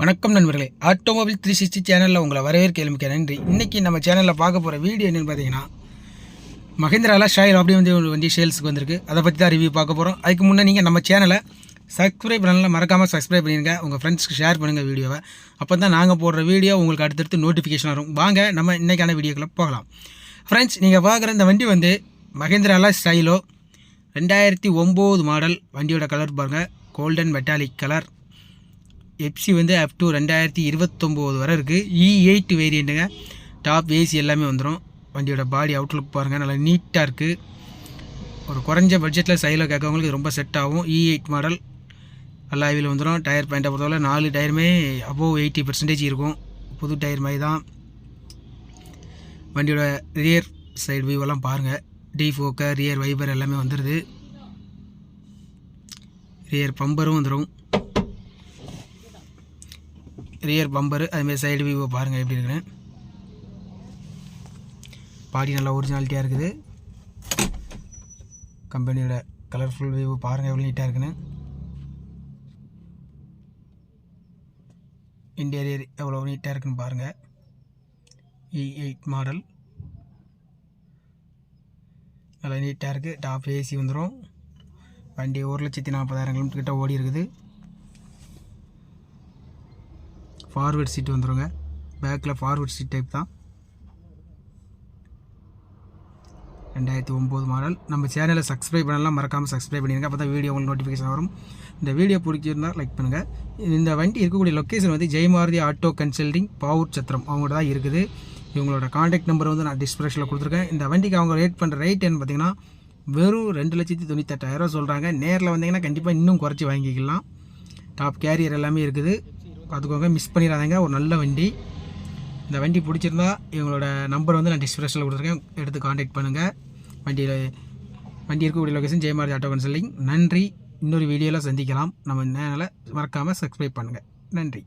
வணக்கம் நண்பர்களே. Automobile three sixty சேனலில் உங்களை வரவேற்க எலுமிக்க நன்றி. இன்றைக்கி நம்ம சேனலில் பார்க்க போகிற வீடியோ என்னென்னு பார்த்தீங்கன்னா மகேந்திரால ஷாயில் அப்படி வந்து ஒரு வண்டி சேல்ஸுக்கு வந்திருக்கு. அதை பற்றி தான் ரிவ்யூ பார்க்க போகிறோம் அதுக்கு முன்னே நீங்கள் நம்ம சேனலை சப்ஸ்கிரைப் பண்ணலாம் மறக்காமல் சப்ஸ்கிரைப் பண்ணிடுங்க உங்கள் ஃப்ரெண்ட்ஸ்க்கு ஷேர் பண்ணுங்கள் வீடியோவை. அப்போ தான் நாங்கள் போடுற வீடியோ உங்களுக்கு அடுத்தடுத்து நோட்டிஃபிகேஷன் வரும். வாங்க நம்ம இன்றைக்கான வீடியோக்குள்ளே போகலாம். ஃப்ரெண்ட்ஸ் நீங்கள் பார்க்குற இந்த வண்டி வந்து மகேந்திரால ஸ்டைலோ ரெண்டாயிரத்தி ஒம்பது மாடல் வண்டியோட கலர் பாருங்கள் கோல்டன் மெட்டாலிக் கலர் பெப்சி வந்து அப் டு ரெண்டாயிரத்தி இருபத்தொம்போது வரை இருக்குது இ எயிட் வேரியண்ட்டுங்க டாப் ஏசி எல்லாமே வந்துடும் வண்டியோட பாடி அவுட்லுக் பாருங்கள் நல்லா நீட்டாக இருக்குது ஒரு குறைஞ்ச பட்ஜெட்டில் சைடில் கேட்கவங்களுக்கு ரொம்ப செட் ஆகும். இ எயிட் மாடல் எல்லா ஐவியில் வந்துடும் டயர் பாயிண்ட்டை பொறுத்தவரை நாலு டயருமே அபோவ் எயிட்டி பர்சன்டேஜ் இருக்கும். புது டயர் மாதிரி தான். வண்டியோட ரியர் சைடு வியூவெல்லாம் பாருங்கள் டி ஃபோக்கர் ரியர் வைபர் எல்லாமே வந்துடுது ரியர் பம்பரும் வந்துடும் ரியர் பம்பரு அதுமாரி சைடு வியூவை பாருங்கள் எப்படி இருக்குன்னு. பாடி நல்லா ஒரிஜினாலிட்டியாக இருக்குது. கம்பெனியோட கலர்ஃபுல் வியூ பாருங்கள் எவ்வளோ நீட்டாக இருக்குன்னு. இன்டீரியர் எவ்வளோ நீட்டாக இருக்குன்னு பாருங்கள் இ எயிட் மாடல் நல்லா நீட்டாக இருக்குது டாப் ஏசி வந்துடும் வண்டி ஒரு லட்சத்தி நாற்பதாயிரம் கிலோமீட்டர் கிட்ட ஓடி இருக்குது. ஃபார்வர்ட் சீட் வந்துடுங்க பேக்கில் ஃபார்வர்ட் சீட் டைப் தான். ரெண்டாயிரத்தி ஒம்பது மாடல் நம்ம சேனலை சப்ஸ்கிரைப் பண்ணலாம் மறக்காமல் சப்ஸ்கிரைப் பண்ணிடுங்க அப்போ தான் வீடியோ உங்களுக்கு நோட்டிஃபிகேஷன் வரும். இந்த வீடியோ பிடிச்சிருந்தால் லைக் பண்ணுங்கள் இந்த வண்டி இருக்கக்கூடிய லொக்கேஷன் வந்து ஜெயமாரதி ஆட்டோ கன்சல்டிங் பாவூர் சத்திரம் அவங்கள்ட்ட தான் இருக்குது. இவங்களோட காண்டாக்ட் நம்பர் வந்து நான் டிஸ்கிரிப்ஷனில் கொடுத்துருக்கேன். இந்த வண்டிக்கு அவங்க ரேட் பண்ணுற ரேட் என்ன பார்த்தீங்கன்னா வெறும் ரெண்டு லட்சத்தி தொண்ணூத்தெட்டாயிரம் சொல்கிறாங்க நேரில் வந்தீங்கன்னா கண்டிப்பாக இன்னும் குறைச்சி வாங்கிக்கலாம். டாப் கேரியர் எல்லாமே இருக்குது. பார்த்துக்கோங்க மிஸ் பண்ணிடாதீங்க. ஒரு நல்ல வண்டி. இந்த வண்டி பிடிச்சிருந்தா இவங்களோட நம்பர் வந்து நான் டிஸ்கிரிப்ஷனில் கொடுத்துருக்கேன். எடுத்து காண்டாக்ட் பண்ணுங்கள் வண்டியில் வண்டி இருக்கக்கூடிய லொக்கேஷன் ஜெயமாரதி ஆட்டோ கன்சல்டிங் நன்றி. இன்னொரு வீடியோவில் சந்திக்கலாம். நம்ம நேரில் மறக்காமல் சப்ஸ்கிரைப் பண்ணுங்கள் நன்றி.